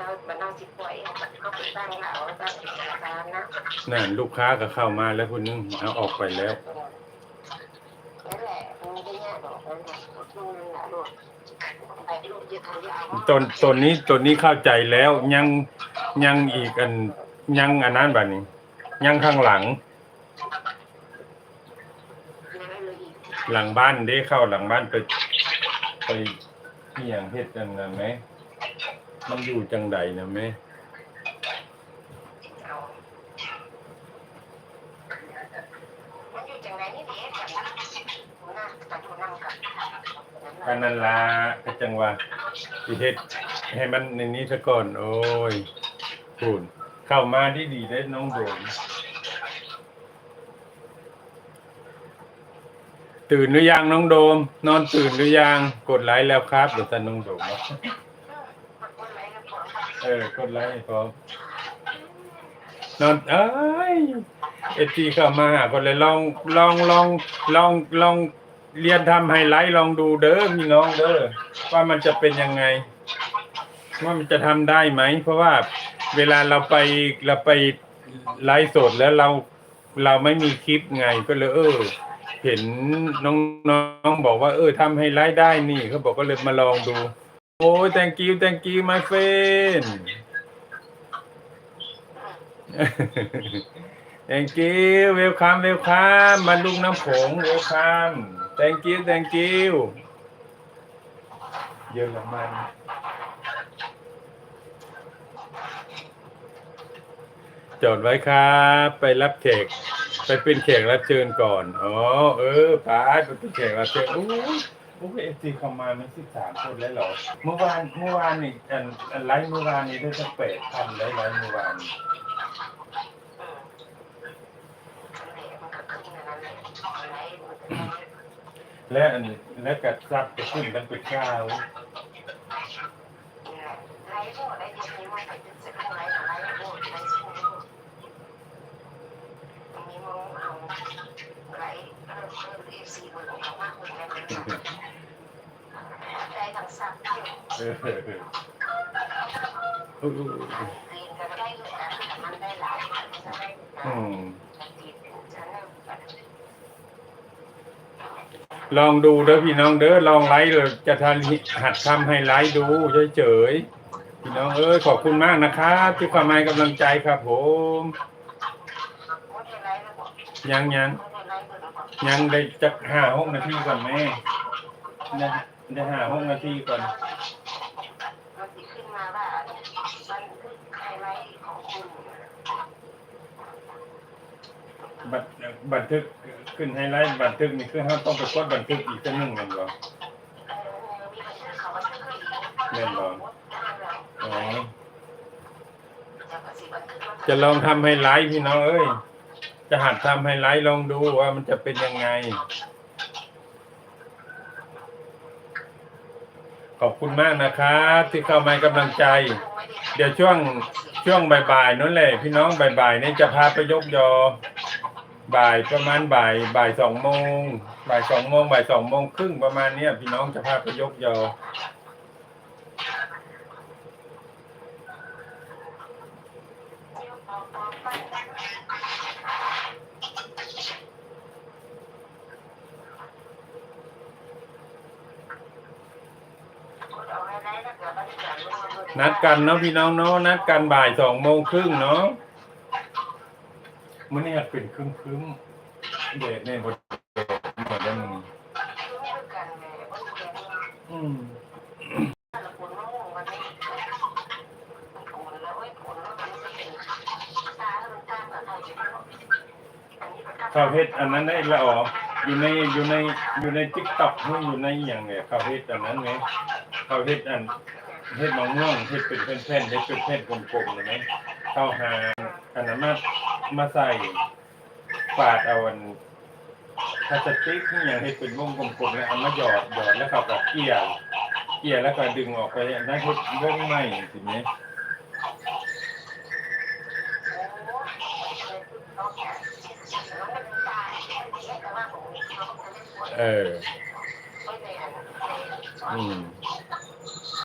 เราบันเราสิป่วยก็ไปตั้งเราตั้งสารนะนั่นลูกค้าก็เข้ามาแล้วคนนึงเอาออกไปแล้วนั่นแหละมันไม่ได้ยากหรอกนั่นแหละช่วงนั้นแหละลูกไปลูกจะทำจะเอาตนตนนี้ตนนี้เข้าใจแล้วยังยังอีกอันยังอันนั้นแบบนี้ ยังข้างหลังยังเลยอีกหลังบ้านได้เข้าหลังบ้านไปไปที่อย่างเฮ็ดกันนะไหม มันอยู่จังใดนะไหมมันอยู่จังไรนี่ด็กกันนัน้ากันลาก็จังว่าสิเฮ็ดให้มันในนี้ซะก่อน โอ้ยพูดเข้ามาดีดีได้น้องโดมตื่นหรือยังน้องโดม นอนตื่นหรือยัง กดไลค์แล้วครับเดี๋ยวจะน้องโดม เออกดไลค์ให้พร้อมนอนเอ้ยเอจีเข้ามาหาคนเลยลองลองลองลองลองเรียนทำไฮไลท์ลองดูเด้อพี่น้องเด้อว่ามันจะเป็นยังไง ว่ามันจะทำได้ไหม เพราะว่าเวลาเราไปเราไปไลฟ์สดแล้วเราเราไม่มีคลิปไงก็เลยเออ เห็นน้องน้องบอกว่า เออทำไฮไลท์ได้นี่เขาบอกก็เลยมาลองดู โอ้ย thank you thank you my friend thank you welcome welcome มาลุงน้ำผง welcome thank you thank you เยอรมันจอดไว้ครับ ไปรับแขกไปเป็นแขกรับเชิญก่อน อ๋อ เออไปไปเป็นแขกรับเชิญโอ้ โอ้ยเอฟซีเข้ามาไม่สิบสามคนแล้วเหรอ เมื่อวานเมื่อวานนี่อันอันไลฟ์เมื่อวานนี้ได้สักแปดพันไลฟ์ไลฟ์เมื่อวานและอันและกัดซับจะขึ้นกันเป็นเก้าเออเออเออเอออืม ลองดูเด้อพี่น้องเด้อลองไลฟ์เลยจะทันหัดทำให้ไลฟ์ดูเฉยๆพี่น้องเอ้ยขอบคุณมากนะครับที่ความให้กำลังใจครับผมยังยังยังได้จะห้าหกนาทีก่อนแม่ ได้ได้ห้าหกนาทีก่อนมันติขึ้นมาว่ามันคือไฮไลท์ของคุณบันบันทึกขึ้นไฮไลท์บันทึกนี่คือเราต้องไปกดบันทึกอีกสักหนึ่งแม่นบ่เล่นอลอ๋อจะลองทำไฮไลท์พี่น้องเอ้ยจะหัดทำไฮไลท์ลองดูว่ามันจะเป็นยังไง ขอบคุณมากนะครับที่เข้ามาให้กำลังใจ เดี๋ยวช่วงช่วงบ่ายๆนั่นแหละพี่น้องบ่ายๆนี่จะพาไปยกยอ บ่ายประมาณบ่ายบ่ายสองโมงบ่ายสองโมงบ่ายสองโมงครึ่งประมาณเนี้ยพี่น้องจะพาไปยกยอ นัดกันเนาะพี่น้องเนาะนัดกันบ่ายสองโมงครึ่งเนาะมันนี่อยเป็นครึ่งครึ่งเดทเนี่ยบทหมดแล้วมึงอืมข้าวเพชรอันนั้นได้ละอ๋ออยู่ในอยู่ในอยู่ในทิกต็อกนี่อยู่ในอย่างเนี่ยข้าวเพชรอันนั้นไงข้าวเพชรอัน เฮ็ดมะม่วงเฮ็ดเป็นแผ่นๆเฮ็ดเป็นแผ่นกลมๆเลยไหมข้าวหาอันนั้นมามาใส่ปาดเอาอันพลาสติกนี่อย่างเฮ็ดเป็นวงกลมๆแล้วเอามาหยอดหยอดแล้วเขาก็เกี่ยเกี่ยแล้วก็ดึงออกไปอันนั้นเฮ็ดวงใหม่สิไหมเออ อืม